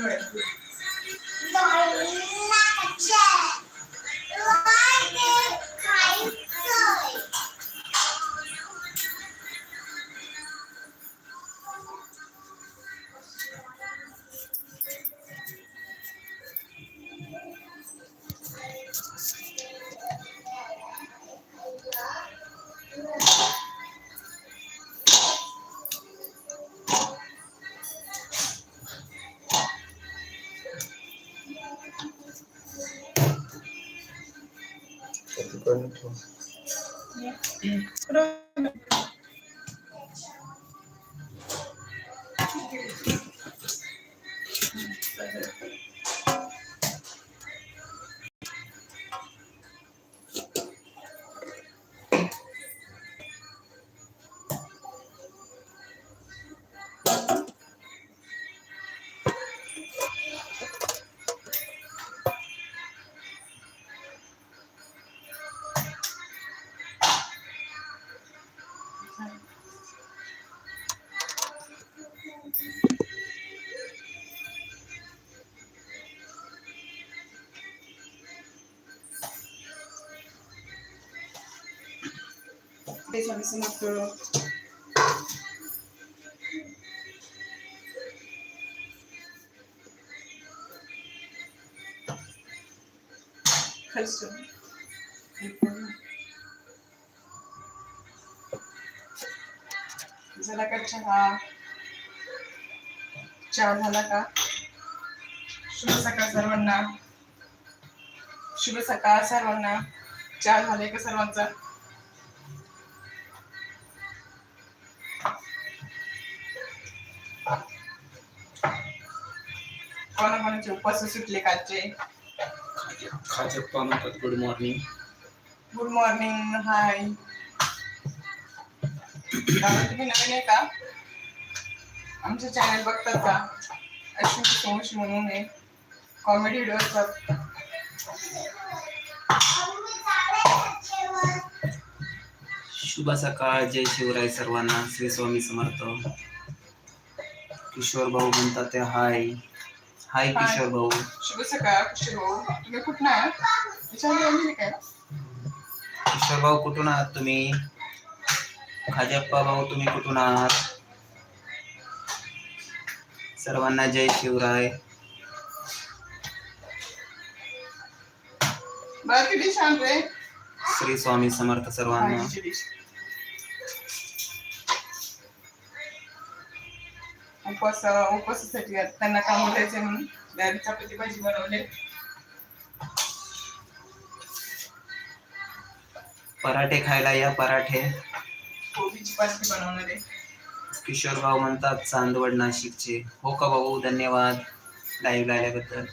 Thank. Sabi ko ano to. Pero... Deixa isso na prova. Fechou. Será चहा झाला का? शुभ सकाळ सर्वांना. शुभ सकाळ सर्वांना. चहा झालाय का सर्वांचा? कोणाकोणाचे उपवास सुटले कालचे. खाजप्पा म्हणतात good morning good morning hi तुम्ही नवीन आहे का? आमचं चॅनल बघतात का? अश्विनी म्हणून आहे. कॉमेडी व्हिडिओ असतात शुभ सकाळ जय शिवराय सर्वांना. श्री स्वामी समर्थ. किशोर भाऊ म्हणतात ते हाय. हाय किशोर भाऊ. शुभ सकाळ खुशी भाऊ? तुम्ही कुठं आहात? विचारले काय किशोर भाऊ कुठून आहात तुम्ही? खाजप्पा भाऊ तुम्ही कुठून आहात? सर्वांना जय शिवराय. किती छान रे. श्री स्वामी समर्थ सर्वांना. उपवास उपवासासाठी. त्यांना काम उठायचे म्हणून डायरी चपाती भाजी बनवले. पराठे खायला या पराठे. कोबीची पाठी बनवणार. आहे किशोर भाऊ म्हणतात चांदवड नाशिकचे. हो का भाऊ? धन्यवाद. लाईव्ह आल्याबद्दल.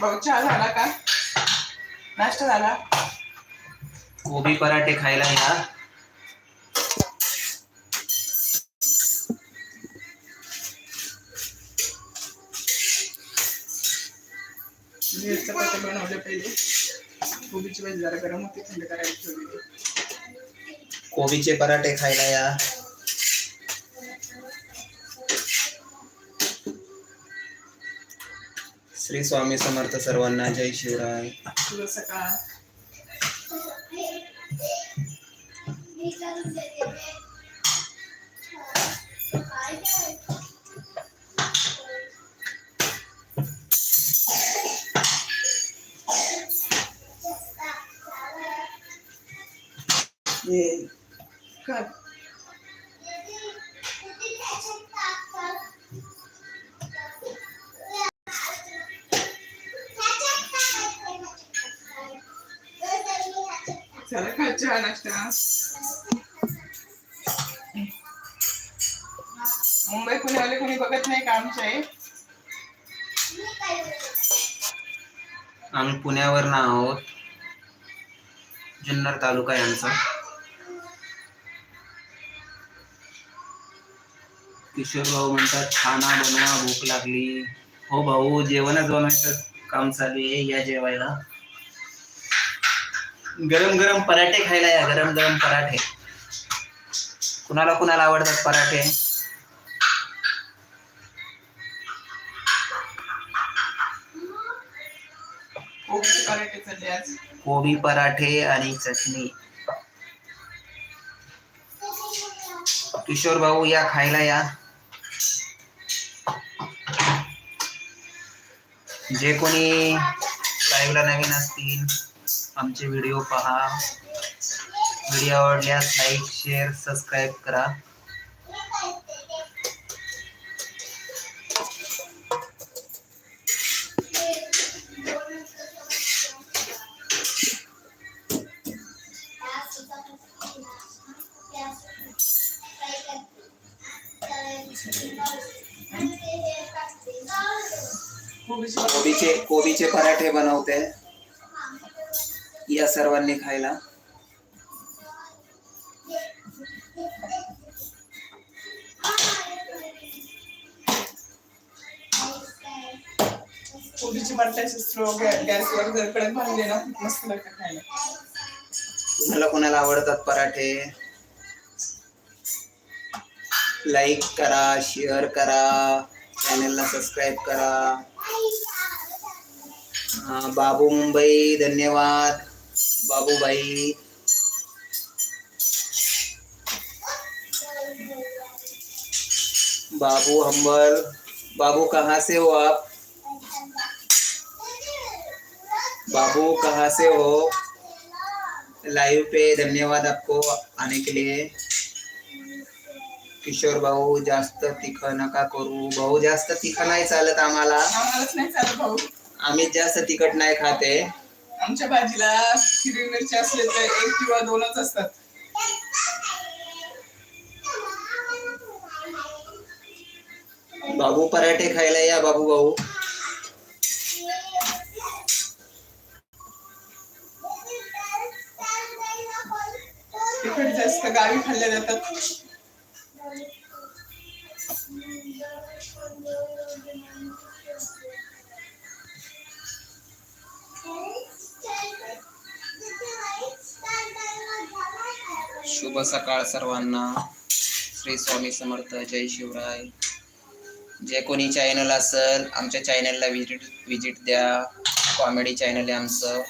भाऊ चहा झाला का? नाश्ता झाला? कोबी पराठे खायला या. पहिले. कोबीची भाजी जरा गरम होती थंड करायला ठेवलेली कोबीचे पराठे खायला या. श्री स्वामी समर्थ सर्वांना जय शिवराय. सकाळ. झालं का चहा नाश्ता. मुंबई पुण्यावाले कोणी बघत नाही का आमचे? आम्ही पुण्यावर ना आहोत. जुन्नर तालुका आहे आमचा. किशोर भाऊ म्हणतात खाना बनवा भूक लागली. हो भाऊ जेवणच बनवायचं काम चालू आहे या जेवायला. गरम गरम पराठे खायला या गरम गरम पराठे. कुणाला कुणाला आवडतात पराठे? कोबी पराठे आणि चटणी. किशोर भाऊ या खायला या. जे कोणी लाईव्हला नवीन असतील आमचे व्हिडिओ पहा. व्हिडिओ आवडल्यास लाईक शेअर सबस्क्राईब करा. कोबीचे कोबीचे पराठे बनवते. या सर्वांनी खायला. कोबीचे बटाट्याचे स्ट्रो गॅसवर जर कडक भाजले ना खूप मस्त लागतं खायला. तुम्हाला कोणाला आवडतात पराठे? लाईक करा शेअर करा चॅनलला सबस्क्राईब करा. बाबू मुंबई धन्यवाद. बाबूबाई. बाबू हंबल बाबू कहाँ से हो आप? बाबू कहाँ से हो? लाइव पे धन्यवाद आपको आने के लिए. किशोर भाऊ जास्त तिखं नका करू? भाऊ जास्त तिखं नाही चालत आम्हाला. आम्ही जास्त तिखट नाही खाते. आमच्या भाजीला हिरवी मिरची असले तर एक किंवा दोनच असतात. बाबू पराठे खायला या बाबू भाऊ. जास्त गावी खाल्ल्या जातात. शुभ सकाळ सर्वांना. श्री स्वामी समर्थ जय शिवराय. जे कोणी चॅनल असेल आमच्या चॅनलला विजिट विजिट द्या. कॉमेडी चॅनल आहे आमचं.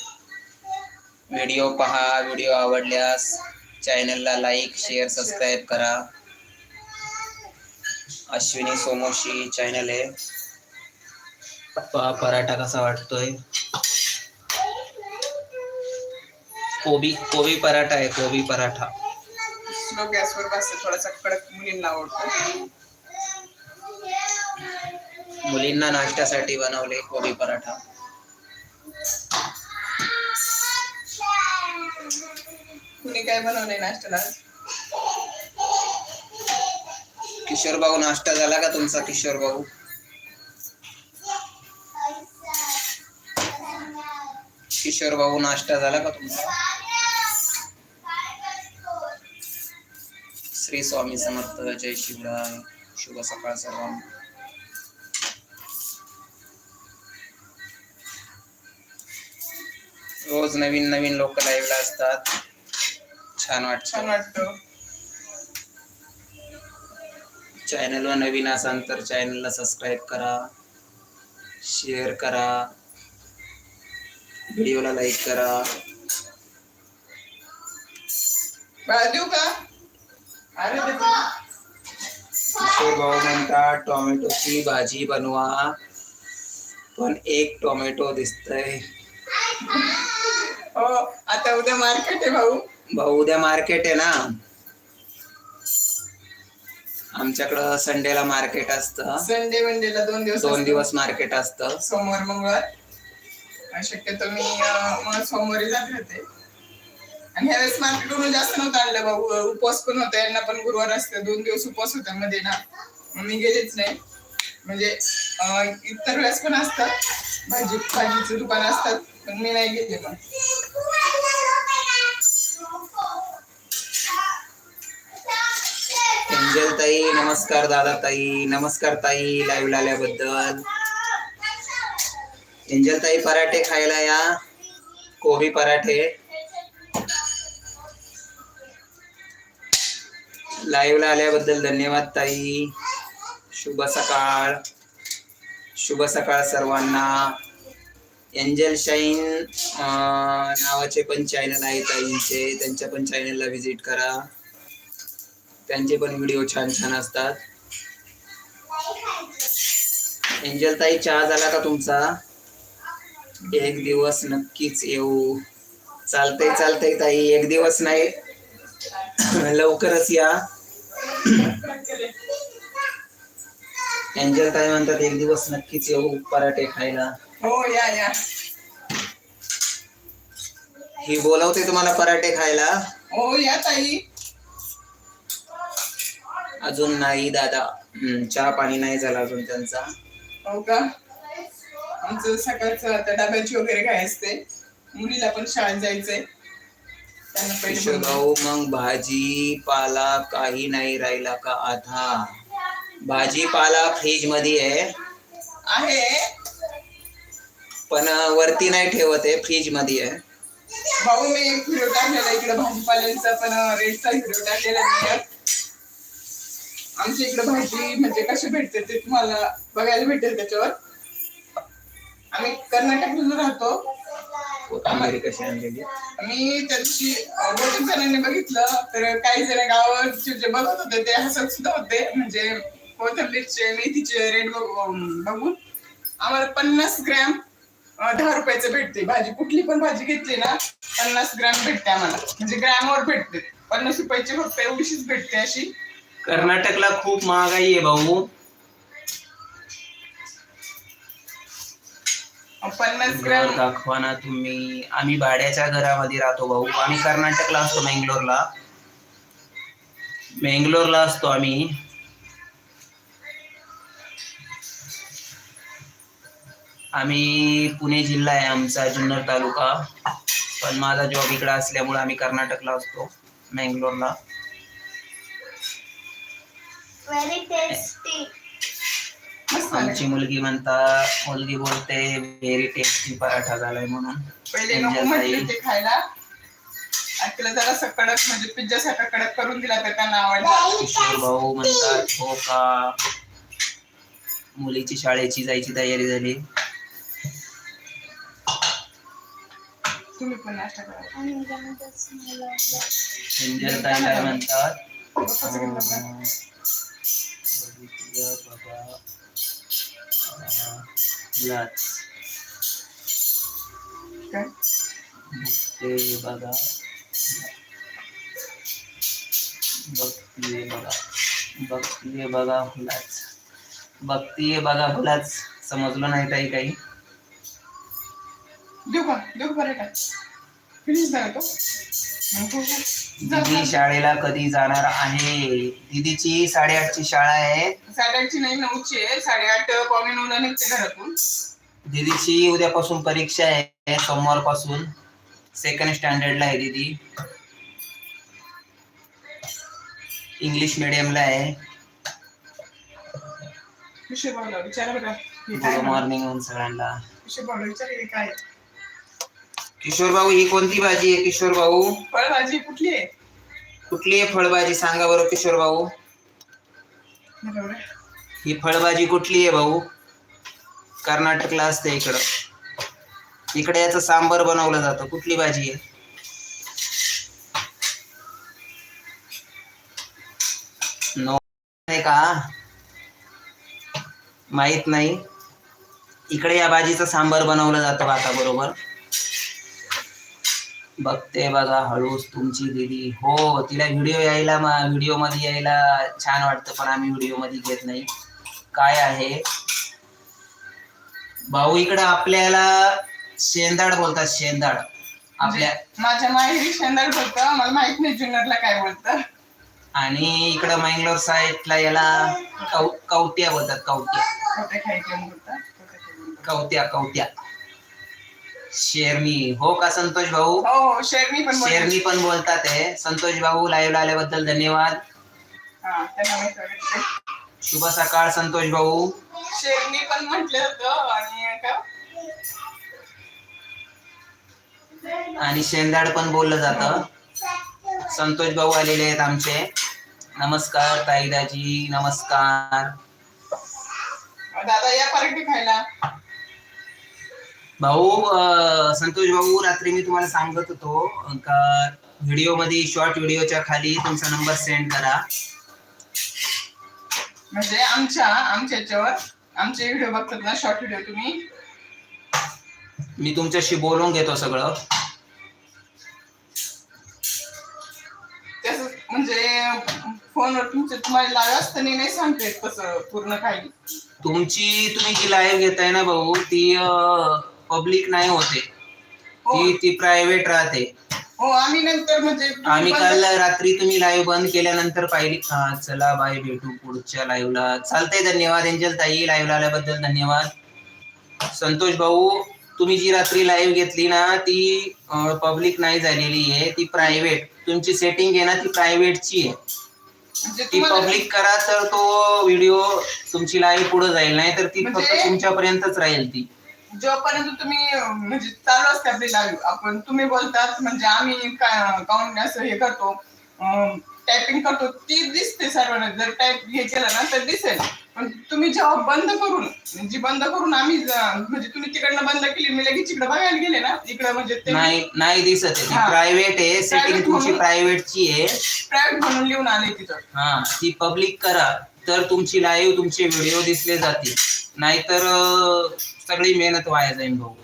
व्हिडिओ पहा व्हिडिओ आवडल्यास चॅनलला लाईक शेअर सबस्क्राईब करा. अश्विनी सोमोशी चॅनल आहे. पहा पराठा कसा वाटतोय. कोबी कोबी पराठा आहे कोबी पराठा. स्लो गॅसवर बसते थोडासा कडक मुलींना आवडतो. मुलींना नाश्त्यासाठी बनवले कोबी पराठा. कुणी काय बनवलंय नाश्त्याला? किशोर भाऊ नाश्ता झाला का तुमचा किशोर भाऊ? किशोर भाऊ नाश्ता झाला का तुमचा? श्री स्वामी समर्थ जय शिवराय शुभ सकाळ सर्वांना. रोज नवीन नवीन लोक लाईव्हला असतात. छान वाटतं. छान वाटतं. चॅनलवर नवीन असाल तर चॅनलला सबस्क्राईब करा शेअर करा व्हिडिओला लाईक करा. देऊ का? भाऊ म्हणतात टोमॅटोची भाजी बनवा. पण एक टोमॅटो दिसतंय. हो. आता उद्या मार्केट आहे भाऊ. भाऊ उद्या मार्केट आहे ना. आमच्याकडं संडेला मार्केट असतं. संडे मंडेला दोन दिवस दोन. दिवस मार्केट असतं. सोमवार मंगळवार. शक्यतो मी सोमवारी जात. राहते आणि ह्यावेळेस मार्केटवरून जास्त नव्हतं आणलं भाऊ उपवास पण होता. यांना पण गुरुवार असते. दोन दिवस उपवास होता मध्ये ना मग मी गेलेच नाही. म्हणजे इतर वेळेस पण असतात. भाजी भाजीचं दुकान असतात. पण मी नाही गेले पण. एंजल ताई नमस्कार दादा ताई नमस्कार ताई लाईव्ह आल्याबद्दल. एंजल ताई पराठे खायला या. कोबी पराठे. लाईव्हला आल्याबद्दल धन्यवाद ताई. शुभ सकाळ. शुभ सकाळ सर्वांना. एंजल शाईन नावाचे पण चॅनल आहे ताईंचे. त्यांच्या पण चॅनलला व्हिजिट करा. त्यांचे पण व्हिडिओ छान छान असतात. एंजल ताई चहा झाला का तुमचा? एक दिवस नक्कीच येऊ. चालतंय चालतंय ताई. एक दिवस नाही. लवकरच या. एंजल ताई म्हणतात एक दिवस नक्कीच येऊ पराठे खायला. हो या या. ही बोलवते तुम्हाला पराठे खायला. हो या ताई. अजून नाही दादा. हम्म, चहा पाणी नाही झाला अजून त्यांचा. हो का? आमचं सकाळचं आता डब्याची वगैरे काय असते. मुलीला पण शाळेत जायचंय. बनवून- भाऊ मग भाजी पाला काही नाही राहिला का आता भाजीपाला फ्रीजमध्ये आहे. आहे. पण वरती नाही ठेवत आहे फ्रीजमध्ये आहे. भाऊ मी एक व्हिडिओ टाकलेला इकडे भाजीपाल्यांचा पण रेटचा व्हिडिओ टाकलेला आमच्या इकडे भाजी म्हणजे कशी भेटते ते तुम्हाला बघायला भेटेल त्याच्यावर. आम्ही कर्नाटकला राहतो. कोथिंबीर कशी आणलेली. मी त्या दिवशी बहुतेक जणांनी बघितलं तर काही जण गावाचे जे बघत होते ते हसत सुद्धा होते. म्हणजे कोथंबीरचे मेथीचे रेट बघून. आम्हाला पन्नास ग्रॅम दहा रुपयाचं भेटते. भाजी कुठली पण भाजी घेतली ना पन्नास ग्रॅम भेटते आम्हाला. म्हणजे ग्रॅमवर भेटते. पन्नास रुपयाची फक्त एवढीशीच भेटते अशी. कर्नाटकला खूप महागाई आहे भाऊ. पन्नास ग्रॅम दाखवा ना तुम्ही आम्ही भाड्याच्या घरामध्ये राहतो भाऊ. आम्ही कर्नाटकला असतो मेंगलोरला. मेंगलोरला असतो आम्ही. आम्ही पुणे जिल्हा आहे आमचा जुन्नर तालुका. पण माझा जॉब इकडे असल्यामुळे आम्ही कर्नाटकला असतो मेंगलोरला. Very tasty. आमची मुलगी म्हणता मुलगी बोलते व्हेरी टेस्टी पराठा झालाय म्हणून. पहिले नको म्हटले. ते खायला. जरा कडक म्हणजे पिझ्झा सारखा कडक करून दिला तर त्यांना आवडला. किशोर भाऊ म्हणतात हो का? मुलीची शाळेची जायची तयारी झाली. तुम्ही पण नाश्ता करा. म्हणतात बसा सगळे बसा. अं, बघितलं बघा अं, लाच काय? बघते बघा बघतीये बघा बघतीये बघा हुलाच बघतीये बघा हुलाच समजलं नाही ताई काही। देऊ का देऊ का। बरं का फिनिश झाला तो। मग हो, हो. जा, दिदी. शाळेला कधी जाणार आहे? दिदीची साडेआठची शाळा आहे. साडेआठची नाही नऊची आहे. साडेआठ पावणे नऊला निघते घरातून. दिदीची उद्यापासून परीक्षा आहे सोमवारपासून सेकंड स्टँडर्डला आहे दिदी. इंग्लिश मिडियमला आहे. गुड. मॉर्निंग सगळ्यांना. काय किशोर भाऊ ही कोणती भाजी आहे किशोर भाऊ? फळभाजी कुठली आहे? कुठली आहे फळभाजी? सांगा बरं किशोर भाऊ. बरोबर आहे. ही फळभाजी कुठली आहे भाऊ? कर्नाटकला असते इकडं. इकडे याचं सांबर बनवलं जातं. कुठली भाजी आहे? नो आहे का? माहीत नाही. इकडे या भाजीचं सांबर बनवलं जातं आता बरोबर. बघते बघा हळूच तुमची दिदी. हो तिला व्हिडिओ यायला व्हिडिओमध्ये यायला छान वाटतं पण आम्ही व्हिडिओमध्ये घेत नाही. काय आहे? भाऊ इकडं आपल्याला शेंदाड बोलतात शेंदाड. आपल्या माझ्या माहेरी शेंदाड बोलतं मला माहीत नाही जुन्नरला काय बोलतं. आणि इकडं मंगलोर साईडला याला कौ- कवट्या बोलतात कवट्या. खोटे खायचे शेरणी हो का संतोष भाऊ? हो हो शेरणी पण. शेरणी पण बोलतात आहे संतोष भाऊ लाईव्ह आल्याबद्दल धन्यवाद. हा त्यांना माहीत वाटतं. शुभ सकाळ संतोष भाऊ. शेरणी पण म्हटलं होतं आणि आणि शेंदाड पण बोललं जातं. संतोष भाऊ आलेले आहेत आमचे. नमस्कार ताईदाजी नमस्कार. दादा या पराठे खायला. भाऊ संतोष भाऊ रात्री मी तुम्हाला सांगत होतो का व्हिडिओमध्ये शॉर्ट व्हिडिओच्या खाली तुमचा नंबर सेंड करा. म्हणजे आमच्या आमच्या याच्यावर आमचे व्हिडिओ बघतात ना शॉर्ट व्हिडिओ तुम्ही? मी तुमच्याशी बोलून घेतो सगळं. त्याच म्हणजे फोनवर तुमचे तुम्हाला लाईव्ह असताना नाही सांगता कसं पूर्ण काही. तुमची तुम्ही जी लाईव्ह घेताय ना भाऊ ती पब्लिक नाही होते. हो. ती ती प्रायव्हेट राहते. हो आम्ही नंतर म्हणजे तुम्ही आम्ही बंद- काल रात्री तुम्ही लाईव्ह बंद केल्यानंतर पाहिली. हा, चला बाय भेटू पुढच्या लाईव्हला चालतंय धन्यवाद एंजल ताई. लाईव्हला आल्याबद्दल धन्यवाद. संतोष भाऊ तुम्ही जी रात्री लाईव्ह घेतली ना ती पब्लिक नाही झालेली आहे. ती प्रायव्हेट तुमची सेटिंग आहे ना ती प्रायव्हेटची आहे. म्हणजे ती तुम्हाला- पब्लिक करा तर तो व्हिडिओ तुमची लाईव्ह पुढे जाईल. नाही तर ती फक्त म्हणजे- तुमच्यापर्यंतच राहील ती. जोपर्यंत तुम्ही म्हणजे चालू असते आपली लाईव्ह आपण तुम्ही बोलतात म्हणजे आम्ही काउंट असं हे करतो टायपिंग करतो ती दिसते सर्वांना. जर टाईप हे केलं ना तर दिसेल. पण तुम्ही जेव्हा बंद करून जी बंद करून आम्ही म्हणजे तुम्ही तिकडनं बंद केली मी लगेच इकडे बघायला गेले ना इकडे म्हणजे नाही नाही दिसत. प्रायव्हेट आहे सेटिंग तुमची प्रायव्हेटची आहे. प्रायव्हेट म्हणून लिहून आले तिथं. हा ती पब्लिक करा. तर तुमची लाईव्ह तुमचे व्हिडिओ दिसले जातील. नाहीतर सगळी मेहनत वाया जाईल भाऊ.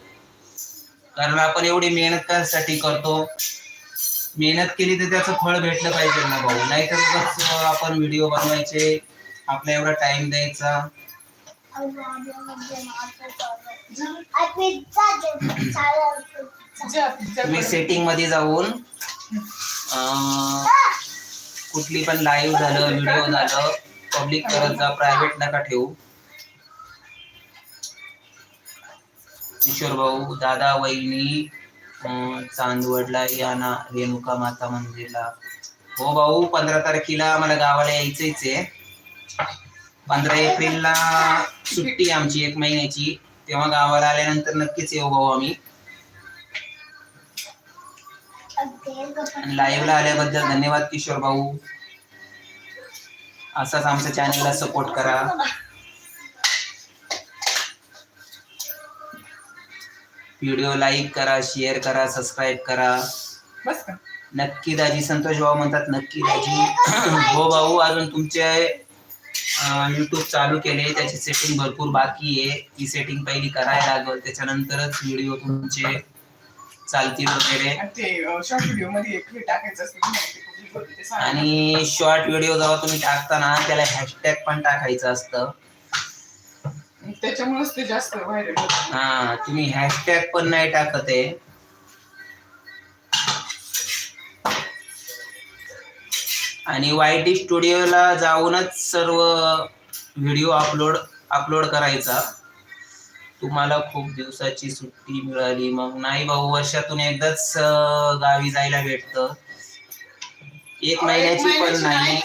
कारण आपण एवढी मेहनत त्यासाठी करतो? मेहनत केली तर त्याचं फळ भेटलं पाहिजे ना भाऊ. नाहीतर आपण व्हिडिओ बनवायचे आपला एवढा टाइम द्यायचा. मी तुम्ही सेटिंगमध्ये जाऊन कुठली पण लाईव्ह झालं व्हिडिओ झालं पब्लिक करत जा प्रायव्हेट नका ठेवू. किशोर भाऊ दादा वहिनी चांदवडला या ना रेणुका माता मंदिरला. हो भाऊ पंधरा तारखेला मला गावाला यायचंच आहे. पंधरा एप्रिलला सुट्टी आमची एक महिन्याची. तेव्हा गावाला आल्यानंतर नक्कीच येऊ भाऊ आम्ही. लाईव्हला आल्याबद्दल धन्यवाद किशोर भाऊ. असाच आमच्या चॅनलला सपोर्ट करा. व्हिडिओ लाईक करा शेअर करा सबस्क्राईब करा. बस का? नक्की दाजी संतोष भाऊ म्हणतात नक्की दाजी. हो भाऊ अजून तुमचे युट्यूब चालू केले त्याची सेटिंग भरपूर बाकी आहे. ती सेटिंग पहिली करायला लागल त्याच्यानंतरच व्हिडिओ तुमचे चालतील वगैरे. आणि शॉर्ट व्हिडिओ जेव्हा तुम्ही टाकताना त्याला हॅशटॅग पण टाकायचं असतं. त्याच्यामुळेच ते जास्त व्हायरल हा तुम्ही हॅशटॅग पण नाही टाकत आहे. आणि वाय टी स्टुडिओला जाऊनच सर्व व्हिडिओ अपलोड अपलोड करायचा. तुम्हाला खूप दिवसाची सुट्टी मिळाली. मग नाही भाऊ वर्षातून एकदाच गावी जायला भेटतं. एक महिन्याची पण नाही.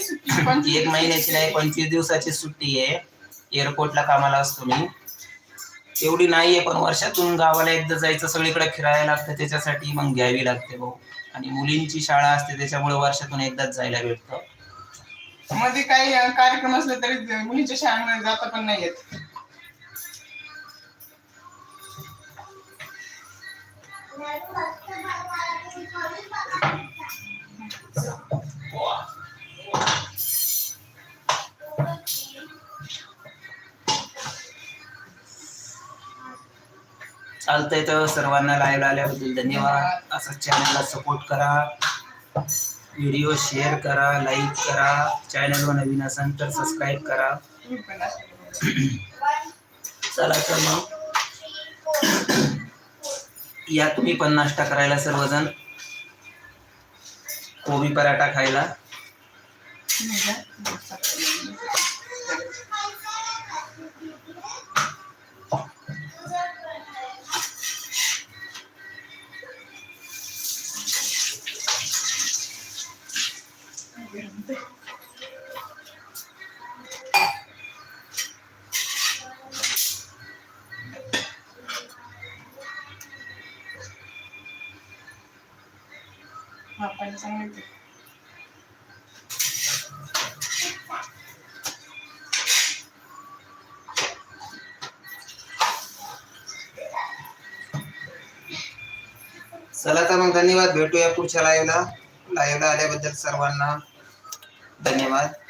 एक महिन्याची नाही पंचवीस दिवसाची सुट्टी आहे. एअरपोर्टला कामाला असतो मी. एवढी नाहीये पण वर्षातून गावाला एकदा जायचं सगळीकडे फिरायला लागतं त्याच्यासाठी मग घ्यावी लागते भाऊ. आणि मुलींची शाळा असते त्याच्यामुळे वर्षातून एकदाच जायला भेटतं. मध्ये काही कार्यक्रम असले तरी मुलींच्या शाळेमध्ये जाता पण नाही येत. चालतंय तर सर्वांना लाईव्ह आल्याबद्दल धन्यवाद. असं चॅनलला सपोर्ट करा. व्हिडिओ शेअर करा लाईक करा. चॅनलवर नवीन असाल तर सबस्क्राईब करा. चला तर मग. या तुम्ही पण नाश्ता करायला सर्वजण. कोबी पराठा खायला. हा चला तर मग धन्यवाद. भेटूया पुढच्या लाईव्हला लाईव्हला आल्याबद्दल सर्वांना. धन्यवाद